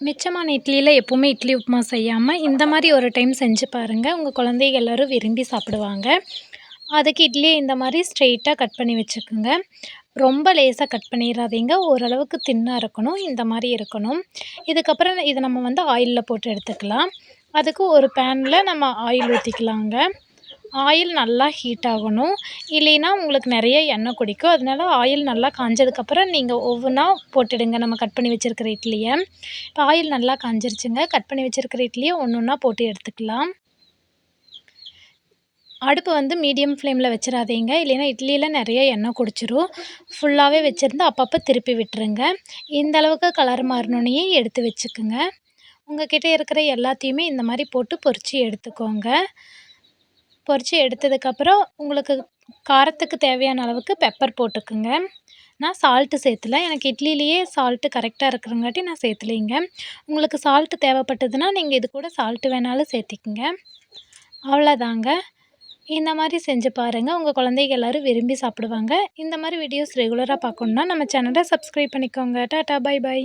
மிச்சமான இட்லியில் எப்போவுமே இட்லி உப்புமா செய்யாமல் இந்த மாதிரி ஒரு டைம் செஞ்சு பாருங்கள் உங்கள் குழந்தைங்க எல்லோரும் விரும்பி சாப்பிடுவாங்க. அதுக்கு இட்லியை இந்த மாதிரி ஸ்ட்ரெயிட்டாக கட் பண்ணி வச்சுக்கோங்க. ரொம்ப லேசாக கட் பண்ணிடாதீங்க ஓரளவுக்கு தின்னாக இருக்கணும். இந்த மாதிரி இருக்கணும். இதுக்கப்புறம் இதை நம்ம வந்து ஆயிலில் போட்டு எடுத்துக்கலாம். அதுக்கு ஒரு பேனில் நம்ம ஆயில் ஊற்றிக்கலாங்க ஆயில் நல்லா ஹீட் ஆகணும். இல்லைன்னா உங்களுக்கு நிறைய எண்ணெய் குடிக்கும். அதனால ஆயில் நல்லா காஞ்சதுக்கப்புறம் நீங்கள் ஒவ்வொன்றா போட்டுடுங்க. நம்ம கட் பண்ணி வச்சுருக்கிற இட்லியை. இப்போ ஆயில் நல்லா காஞ்சிருச்சுங்க. கட் பண்ணி வச்சுருக்கிற இட்லியை ஒன்று ஒன்றா போட்டு எடுத்துக்கலாம். அடுப்பு வந்து மீடியம் ஃப்ளேமில் வச்சிடாதீங்க இல்லைன்னா இட்லியில் நிறைய எண்ணெய் குடிச்சிரும். ஃபுல்லாகவே வச்சுருந்து அப்பப்போ திருப்பி விட்டுருங்க. இந்த அளவுக்கு கலர் மாறினோனையே எடுத்து வச்சுக்குங்க. உங்கள் கிட்டே இருக்கிற எல்லாத்தையுமே இந்த மாதிரி போட்டு பொறிச்சு எடுத்துக்கோங்க. பொரித்து எடுத்ததுக்கப்புறம் உங்களுக்கு காரத்துக்கு தேவையான அளவுக்கு பெப்பர் போட்டுக்கோங்க. நான் சால்ட்டு சேர்த்துல எனக்கு இட்லிலேயே சால்ட்டு கரெக்டாக இருக்கிறங்காட்டி நான் சேர்த்துலைங்க உங்களுக்கு சால்ட்டு தேவைப்பட்டதுன்னா நீங்கள் இது கூட சால்ட்டு வேணாலும் சேர்த்திக்கங்க அவ்வளோதாங்க. இந்த மாதிரி செஞ்சு பாருங்கள் உங்கள் குழந்தைங்க எல்லோரும் விரும்பி சாப்பிடுவாங்க. இந்த மாதிரி வீடியோஸ் ரெகுலராக பார்க்கணுன்னா நம்ம சேனலை சப்ஸ்கிரைப் பண்ணிக்கோங்க. Tata bye by